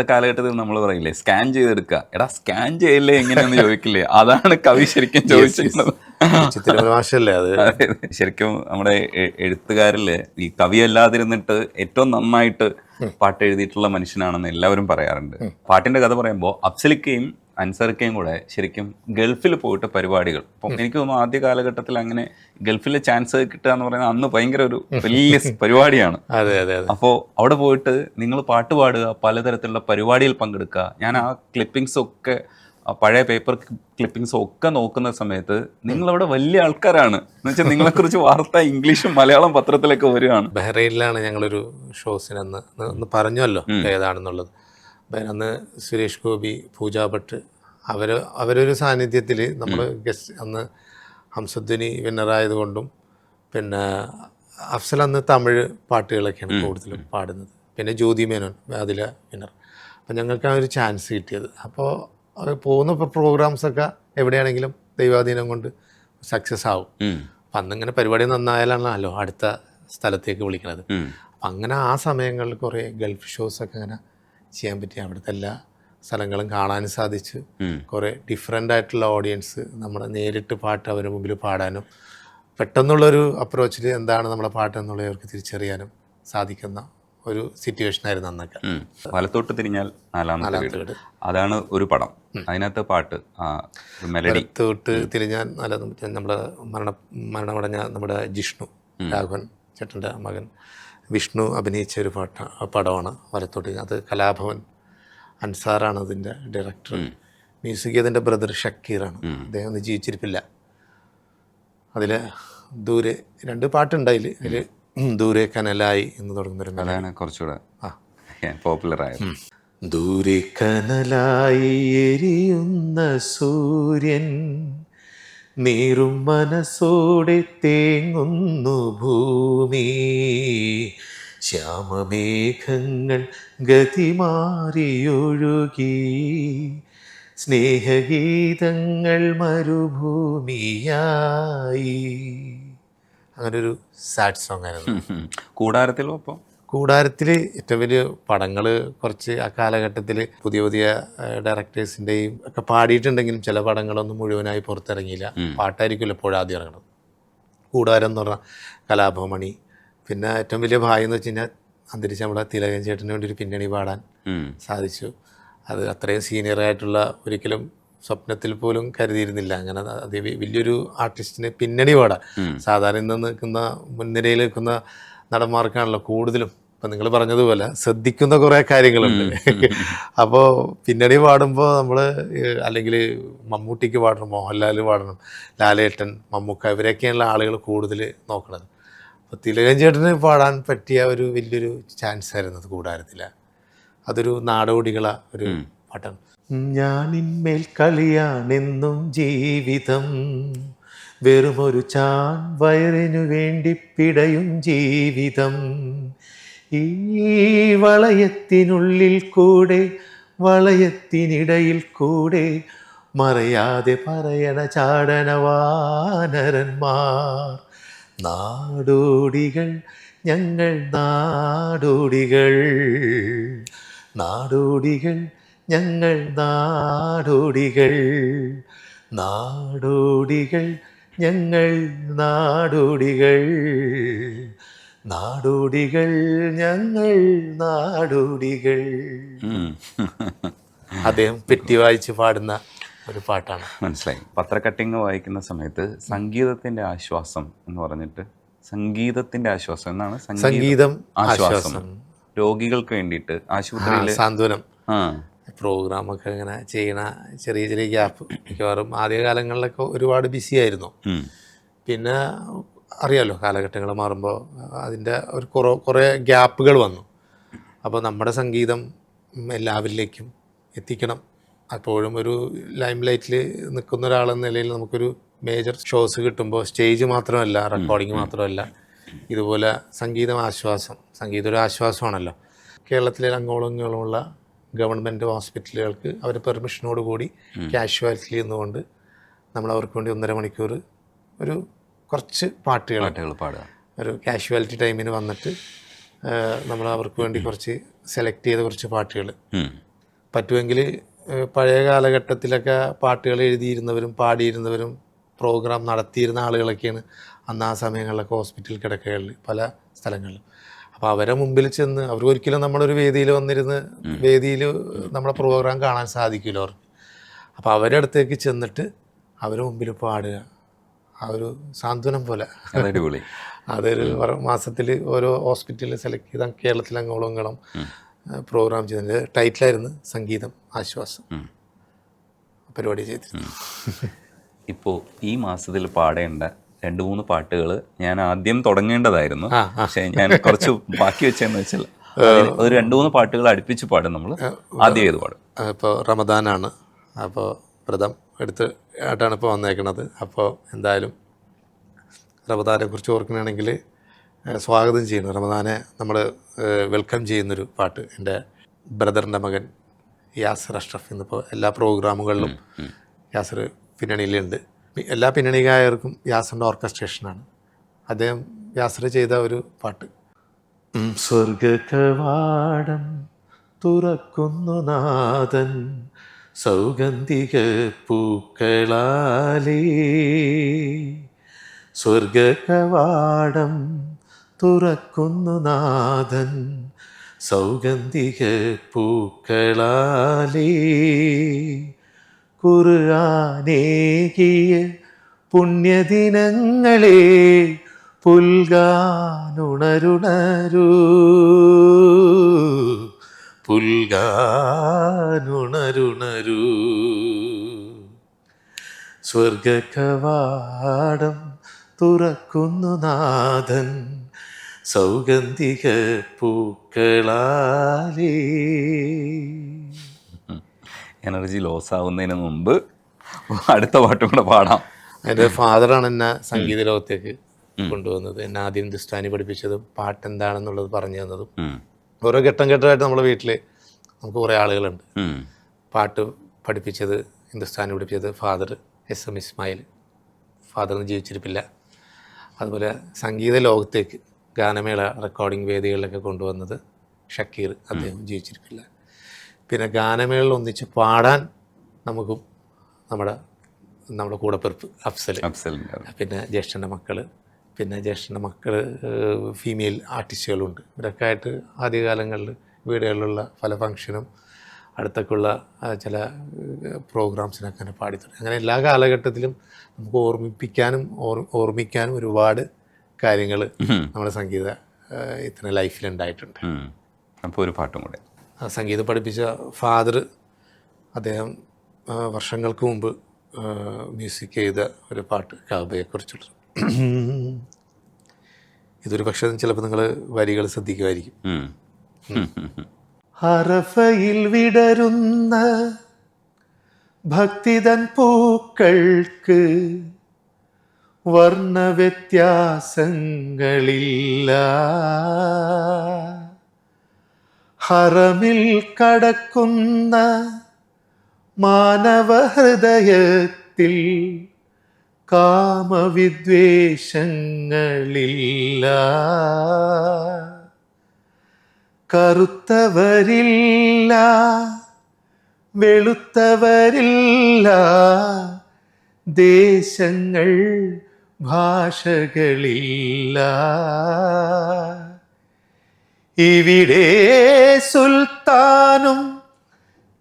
ഇന്നത്തെ കാലഘട്ടത്തിൽ നമ്മൾ പറയില്ലേ സ്കാൻ ചെയ്തെടുക്കുക എടാ സ്കാൻ ചെയ്യല്ലേ എങ്ങനെയെന്ന് ചോദിക്കില്ലേ? അതാണ് കവി ശരിക്കും ചോദിച്ചിരുന്നത്. അത്. ശരിക്കും നമ്മുടെ എഴുത്തുകാരിൽ ഈ കവി അല്ലാതിരുന്നിട്ട് ഏറ്റവും നന്നായിട്ട് പാട്ട് എഴുതിയിട്ടുള്ള മനുഷ്യനാണെന്ന് എല്ലാവരും പറയാറുണ്ട്. പാട്ടിന്റെ കഥ പറയുമ്പോൾ അഫ്സലിക്കയും അൻസർക്കയും കൂടെ ശരിക്കും ഗൾഫിൽ പോയിട്ട് പരിപാടികൾ. അപ്പം എനിക്ക് തോന്നുന്നു ആദ്യ കാലഘട്ടത്തിൽ അങ്ങനെ ഗൾഫിൽ ചാൻസ് കിട്ടുക എന്ന് പറയുന്നത് അന്ന് ഭയങ്കര ഒരു വലിയ പരിപാടിയാണ്. അതെ അതെ അതെ. അപ്പോൾ അവിടെ പോയിട്ട് നിങ്ങൾ പാട്ട് പാടുക പലതരത്തിലുള്ള പരിപാടിയിൽ പങ്കെടുക്കുക. ഞാൻ ആ ക്ലിപ്പിംഗ്സ് ഒക്കെ പഴയ പേപ്പർ ക്ലിപ്പിംഗ്സ് ഒക്കെ നോക്കുന്ന സമയത്ത് നിങ്ങളവിടെ വലിയ ആൾക്കാരാണ്. എന്ന് വെച്ചാൽ നിങ്ങളെ കുറിച്ച് വാർത്ത ഇംഗ്ലീഷും മലയാളം പത്രത്തിലൊക്കെ വരികയാണ്. ബഹ്റൈനിലാണ് ഞങ്ങളൊരു ഷോസിനെന്ന് പറഞ്ഞല്ലോ ഏതാണെന്നുള്ളത്. അന്ന് സുരേഷ് ഗോപി പൂജ ഭട്ട് അവർ അവരൊരു സാന്നിധ്യത്തിൽ നമ്മൾ ഗസ്റ്റ് അന്ന് ഹംസധ്വനി വിന്നറായതുകൊണ്ടും പിന്നെ അഫ്സൽ അന്ന് തമിഴ് പാട്ടുകളൊക്കെയാണ് കൂടുതലും പാടുന്നത്. പിന്നെ ജ്യോതി മേനോൻ അതിലെ വിന്നർ അപ്പം ഞങ്ങൾക്ക് ആ ഒരു ചാൻസ് കിട്ടിയത്. അപ്പോൾ പോകുന്ന പ്രോഗ്രാംസൊക്കെ എവിടെയാണെങ്കിലും ദൈവാധീനം കൊണ്ട് സക്സസ് ആവും. അപ്പം അന്നിങ്ങനെ പരിപാടി നന്നായാലാണല്ലോ അടുത്ത സ്ഥലത്തേക്ക് വിളിക്കുന്നത്. അപ്പം അങ്ങനെ ആ സമയങ്ങളിൽ കുറേ ഗൾഫ് ഷോസൊക്കെ അങ്ങനെ ചെയ്യാൻ പറ്റി. അവിടുത്തെ എല്ലാ സ്ഥലങ്ങളും കാണാനും സാധിച്ചു. കുറേ ഡിഫറെന്റ് ആയിട്ടുള്ള ഓഡിയൻസ് നമ്മുടെ നേരിട്ട് പാട്ട് അവരുടെ മുമ്പിൽ പാടാനും പെട്ടെന്നുള്ളൊരു അപ്രോച്ചിൽ എന്താണ് നമ്മുടെ പാട്ട് എന്നുള്ളത് അവർക്ക് തിരിച്ചറിയാനും സാധിക്കുന്ന ഒരു സിറ്റുവേഷൻ ആയിരുന്നു അന്നൊക്കെ. വലത്തോട്ട് തിരിഞ്ഞാൽ നാലാമത്തെ വീട്. വീട്. അതാണ് ഒരു പടം. അതിനകത്ത് പാട്ട് വലത്തോട്ട് മെലഡി തിരിഞ്ഞാൽ നല്ല നമ്മുടെ മരണ മരണമടഞ്ഞ നമ്മുടെ ജിഷ്ണു രാഘവൻ. ചേട്ടന്റെ മകൻ വിഷ്ണു അഭിനയിച്ച ഒരു പാട്ട പടമാണ് വലത്തോട്ട്. അത് കലാഭവൻ അൻസാറാണ് അതിന്റെ ഡയറക്ടർ മ്യൂസിക് അതിന്റെ ബ്രദർ ഷക്കീറാണ്. അദ്ദേഹം ഒന്ന് ജീവിച്ചിരിപ്പില്ല. അതിൽ ദൂരെ രണ്ട് പാട്ടുണ്ട് അതിൽ അതിൽ ദൂരെ കനലായി എന്ന് തുടങ്ങുന്നൊരു കലയാണ് കുറച്ചുകൂടെ ആ. പോപ്പുലറായ ദൂരെ കനലായി എരിയുന്ന സൂര്യൻ നീറും മനസ്സോടെ തേങ്ങുന്നു ഭൂമി. ശ്യാമമേഘങ്ങൾ ഗതിമാറിയൊഴുകി. സ്നേഹഗീതങ്ങൾ മരുഭൂമിയായി. അങ്ങനൊരു സാഡ് സോങ് ആയിരുന്നു. കൂടാരത്തിലും അപ്പം കൂടാരത്തിൽ ഏറ്റവും വലിയ പടങ്ങൾ കുറച്ച് ആ കാലഘട്ടത്തിൽ പുതിയ പുതിയ ഡയറക്ടേഴ്സിന്റെയും ഒക്കെ പാടിയിട്ടുണ്ടെങ്കിലും ചില പടങ്ങളൊന്നും മുഴുവനായി പുറത്തിറങ്ങിയില്ല. പാട്ടായിരിക്കുമല്ലോ എപ്പോഴും ആദ്യം ഇറങ്ങണം കൂടാരം എന്ന് പറഞ്ഞാൽ കലാഭമണി പിന്നെ ഏറ്റവും വലിയ ഭാഗ്യം എന്ന് വെച്ച് കഴിഞ്ഞാൽ അന്തരിച്ച നമ്മുടെ തിലകൻ ചേട്ടന് വേണ്ടി ഒരു പിന്നണി പാടാൻ സാധിച്ചു. അത് അത്രയും സീനിയറായിട്ടുള്ള ഒരിക്കലും സ്വപ്നത്തിൽ പോലും കരുതിയിരുന്നില്ല. അങ്ങനെ അത് വലിയൊരു ആർട്ടിസ്റ്റിന് പിന്നണി പാടാൻ. സാധാരണ ഇന്ന് നിൽക്കുന്ന മുൻനിരയിൽ നിൽക്കുന്ന നടന്മാർക്കാണല്ലോ കൂടുതലും ഇപ്പം നിങ്ങൾ പറഞ്ഞതുപോലെ ശ്രദ്ധിക്കുന്ന കുറേ കാര്യങ്ങളുണ്ട്. അപ്പോൾ പിന്നണി പാടുമ്പോൾ നമ്മൾ അല്ലെങ്കിൽ മമ്മൂട്ടിക്ക് പാടണം മോഹൻലാൽ പാടണം ലാലേട്ടൻ മമ്മൂക്ക ഇവരൊക്കെയുള്ള ആളുകൾ കൂടുതൽ നോക്കുന്നത് അപ്പോൾ തിലകൻ ചേട്ടന് പാടാൻ പറ്റിയ ഒരു വലിയൊരു ചാൻസ് ആയിരുന്നു അത് കൂടാരത്തില്ല അതൊരു നാടോടികള ഒരു പാട്ടാണ്. ഞാനിന്മേൽ കളിയാണെന്നും ജീവിതം വെറുമൊരു ചാൻ വയറിനു വേണ്ടി പിടയും ജീവിതം. ഈ വളയത്തിനുള്ളിൽ കൂടെ വളയത്തിനിടയിൽ കൂടെ മറയാതെ പറയണ ചാടനവാനരന്മാർ നാടോടികൾ ഞങ്ങൾ നാടോടികൾ. നാടോടികൾ ഞങ്ങൾ നാടോടികൾ. നാടോടികൾ ഞങ്ങൾ നാടോടികൾ. നാടോടികൾ ഞങ്ങൾ നാടോടികൾ. അദ്ദേഹം പെറ്റി വായിച്ച് പാടുന്ന ഒരു പാട്ടാണ്. മനസ്സിലായി. പത്രക്കട്ടിങ് വായിക്കുന്ന സമയത്ത് സംഗീതത്തിന്റെ ആശ്വാസം എന്ന് പറഞ്ഞിട്ട് സംഗീതത്തിന്റെ ആശ്വാസം. എന്നാണ് സംഗീതം ആശ്വാസം. രോഗികൾക്ക് വേണ്ടിയിട്ട് ആശുപത്രിയിൽ സാന്ത്വനം. പ്രോഗ്രാമൊക്കെ ഇങ്ങനെ ചെയ്യണ ചെറിയ ചെറിയ ഗ്യാപ്പ് മിക്കവാറും ആദ്യകാലങ്ങളിലൊക്കെ ഒരുപാട് ബിസി ആയിരുന്നു. പിന്നെ അറിയാലോ കാലഘട്ടങ്ങൾ മാറുമ്പോൾ അതിന്റെ ഒരു കുറേ കുറേ ഗ്യാപ്പുകൾ വന്നു. അപ്പോൾ നമ്മുടെ സംഗീതം എല്ലാവരിലേക്കും എത്തിക്കണം. അപ്പോഴും ഒരു ലൈം ലൈറ്റിൽ നിൽക്കുന്ന ഒരാളെന്ന നിലയിൽ നമുക്കൊരു മേജർ ഷോസ് കിട്ടുമ്പോൾ സ്റ്റേജ് മാത്രമല്ല റെക്കോർഡിങ് മാത്രമല്ല. ഇതുപോലെ സംഗീതം ആശ്വാസം സംഗീതം ഒരു ആശ്വാസമാണല്ലോ. കേരളത്തിലെ അങ്ങോളങ്ങളുള്ള ഗവൺമെന്റ് ഹോസ്പിറ്റലുകൾക്ക് അവരുടെ പെർമിഷനോട് കൂടി കാഷ്വാലിറ്റിയിൽ നിന്നുകൊണ്ട് നമ്മൾ അവർക്ക് വേണ്ടി ഒന്നര മണിക്കൂർ ഒരു കുറച്ച് പാട്ടുകൾ പാട്ടുകൾ പാടുക. ഒരു കാഷ്വാലിറ്റി ടൈമിന് വന്നിട്ട് നമ്മൾ അവർക്ക് വേണ്ടി കുറച്ച് സെലക്ട് ചെയ്ത കുറച്ച് പാട്ടുകൾ. പറ്റുമെങ്കിൽ പഴയ കാലഘട്ടത്തിലൊക്കെ പാട്ടുകൾ എഴുതിയിരുന്നവരും പാടിയിരുന്നവരും പ്രോഗ്രാം നടത്തിയിരുന്ന ആളുകളൊക്കെയാണ് അന്ന് ആ സമയങ്ങളിലൊക്കെ ഹോസ്പിറ്റൽ കിടക്കകളിൽ പല സ്ഥലങ്ങളിലും. അപ്പോൾ അവരെ മുമ്പിൽ ചെന്ന് അവർ ഒരിക്കലും നമ്മളൊരു വേദിയിൽ വന്നിരുന്ന് വേദിയിൽ നമ്മളെ പ്രോഗ്രാം കാണാൻ സാധിക്കില്ല അവർക്ക്. അപ്പോൾ അവരുടെ അടുത്തേക്ക് ചെന്നിട്ട് അവരെ മുമ്പിൽ പാടുക. ആ ഒരു സാന്ത്വനം പോലെ. അതൊരു മാസത്തിൽ ഓരോ ഹോസ്പിറ്റലിൽ സെലക്ട് ചെയ്ത കേരളത്തിൽ അങ്ങോളം ഇങ്ങോളം പ്രോഗ്രാം ചെയ്തതിന്റെ ടൈറ്റിലായിരുന്നു സംഗീതം ആശ്വാസം. പരിപാടി ചെയ്തിരുന്നു. ഇപ്പോൾ ഈ മാസത്തിൽ പാടേണ്ട രണ്ട് മൂന്ന് പാട്ടുകൾ ഞാൻ ആദ്യം തുടങ്ങേണ്ടതായിരുന്നു. പക്ഷേ ഞാൻ കുറച്ച് ബാക്കി വെച്ചെന്ന് വെച്ചാൽ ഒരു രണ്ട് മൂന്ന് പാട്ടുകൾ അടുപ്പിച്ച് പാടും നമ്മൾ ആദ്യം ഏത് പാടും? ഇപ്പോൾ റമദാനാണ്. അപ്പോൾ വ്രതം. എടുത്ത് ആയിട്ടാണ് ഇപ്പോൾ വന്നേക്കുന്നത് അപ്പോൾ എന്തായാലും റമദാനെ കുറിച്ച് ഓർക്കുകയാണെങ്കിൽ സ്വാഗതം ചെയ്യുന്നു. റമദാനെ നമ്മൾ വെൽക്കം ചെയ്യുന്നൊരു പാട്ട്. എന്റെ ബ്രദറിന്റെ മകൻ യാസർ അഷ്റഫ് ഇന്നിപ്പോൾ എല്ലാ പ്രോഗ്രാമുകളിലും യാസർ പിന്നണിയിലുണ്ട്. എല്ലാ പിന്നണി ഗായകർക്കും യാസറിന്റെ ഓർക്കസ്ട്രേഷനാണ്. അദ്ദേഹം യാസർ ചെയ്ത ഒരു പാട്ട്. സ്വർഗ കവാടം തുറക്കുന്നു നാഥൻ. സൗഗന്ധിക പൂക്കളാലേ. സ്വർഗകവാടം തുറക്കുന്നു നാഥൻ സൗഗന്ധിക പൂക്കളാലേ. കുറുകാനേകിയ പുണ്യദിനങ്ങളെ പുൽകാനുണരുണരൂ. പുൽകാനുണരുണരൂ സ്വർഗക്കവാടം തുറക്കുന്നു നാഥൻ. സൗഗന്ധിക പൂക്കളാലേ. എനർജി ലോസ് ആവുന്നതിന് മുമ്പ് അടുത്ത പാട്ടും കൂടെ പാടാം. എന്റെ ഫാദറാണ് എന്നെ സംഗീത ലോകത്തേക്ക് കൊണ്ടുവന്നത്. എന്നെ ആദ്യം ദുസ്താനി പഠിപ്പിച്ചതും പാട്ട് എന്താണെന്നുള്ളത് പറഞ്ഞു തന്നതും. ഓരോ ഘട്ടം ഘട്ടമായിട്ട് നമ്മുടെ വീട്ടിൽ നമുക്ക് കുറേ ആളുകളുണ്ട്. പാട്ട് പഠിപ്പിച്ചത് ഹിന്ദുസ്ഥാനി പഠിപ്പിച്ചത് ഫാദർ എസ് എം ഇസ്മായിൽ. ഫാദറിന് ജീവിച്ചിരിപ്പില്ല. അതുപോലെ സംഗീത ലോകത്തേക്ക് ഗാനമേള റെക്കോർഡിംഗ് വേദികളിലൊക്കെ കൊണ്ടുവന്നത് ഷക്കീർ അദ്ദേഹം ജീവിച്ചിരിപ്പില്ല. പിന്നെ ഗാനമേളയിൽ ഒന്നിച്ച് പാടാൻ നമുക്കും നമ്മുടെ നമ്മുടെ കൂടപ്പിറപ്പ് അഫ്സൽ അഫ്സൽ പിന്നെ ജ്യേഷ്ഠന്റെ മക്കൾ പിന്നെ ജ്യേഷ്ഠന്റെ മക്കൾ ഫീമെയിൽ ആർട്ടിസ്റ്റുകളുണ്ട് ഇവരൊക്കെ ആയിട്ട് ആദ്യകാലങ്ങളിൽ വീടുകളിലുള്ള പല ഫങ്ഷനും അടുത്തൊക്കെയുള്ള ചില പ്രോഗ്രാംസിനൊക്കെ അങ്ങനെ പാടിത്തുടങ്ങി അങ്ങനെ എല്ലാ കാലഘട്ടത്തിലും നമുക്ക് ഓർമ്മിപ്പിക്കാനും ഓർ- ഓർമ്മിക്കാനും ഒരുപാട് കാര്യങ്ങൾ നമ്മുടെ സംഗീത ഇത്ര ലൈഫിൽ ലൈഫിലുണ്ടായിട്ടുണ്ട്. അപ്പോൾ ഒരു പാട്ടും കൂടെ. ആ സംഗീതം പഠിപ്പിച്ച ഫാദർ അദ്ദേഹം വർഷങ്ങൾക്ക് മുമ്പ് മ്യൂസിക് ചെയ്ത ഒരു പാട്ട് കാബയെക്കുറിച്ചുള്ള ഇതൊരു പക്ഷേ ചിലപ്പോൾ നിങ്ങൾ വരികൾ ശ്രദ്ധിക്കുമായിരിക്കും. ഹറഫയിൽ വിടരുന്ന ഭക്തിതൻ പൂക്കൾക്ക് വർണവ്യത്യാസങ്ങളില്ല. ഹറമിൽ കടക്കുന്ന മാനവഹൃദയത്തിൽ കാമവിദ്വേഷങ്ങളില്ല. കറുത്തവരില്ല വെളുത്തവരില്ല. ദേശങ്ങൾ ഭാഷകളില്ല. ഇവിടെ സുൽത്താനും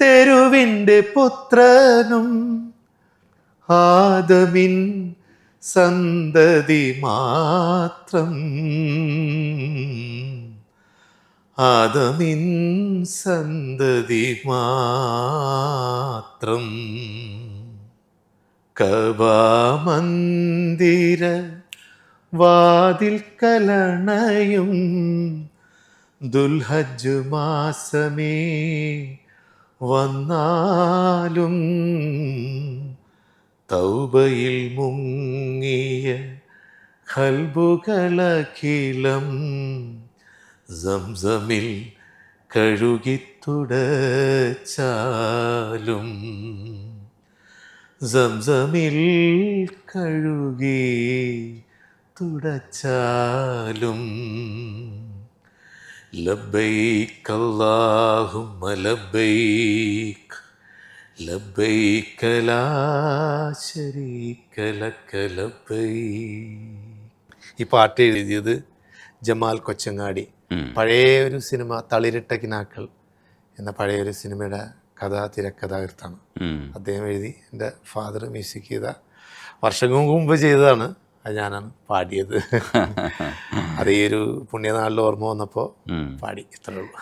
തെരുവിന്റെ പുത്രനും ആദമിൻ സന്തതി മാത്രം. ആദമിൻ സന്തതി മാത്രം. കവാമന്ദിര വാതിൽ കലണയും ദുൽഹജ് മാസമേ വന്നാലും തൗബയിൽ മുങ്ങിയ ഹൽബുകളഖിലം സംസമിൽ കഴുകിത്തുടച്ചാലും സംസമിൽ കഴുകി തുടച്ചാലും ലബൈക്ക് അല്ലാഹുമ്മ ലബൈക്ക് ഈ പാട്ട് എഴുതിയത് ജമാൽ കൊച്ചങ്ങാടി. പഴയ ഒരു സിനിമ തളിരിട്ട കിനാക്കൾ എന്ന പഴയ ഒരു സിനിമയുടെ കഥാ തിരക്കഥാകൃത്താണ്. അദ്ദേഹം എഴുതി. എന്റെ ഫാദർ മ്യൂസിക് ചെയ്ത വർഷങ്ങൾക്ക് മുമ്പ് ചെയ്തതാണ്. അത് ഞാനാണ് പാടിയത്. അതേ ഈ ഒരു പുണ്യനാളിൽ ഓർമ്മ വന്നപ്പോൾ പാടി. ഇത്രേ ഉള്ളൂ.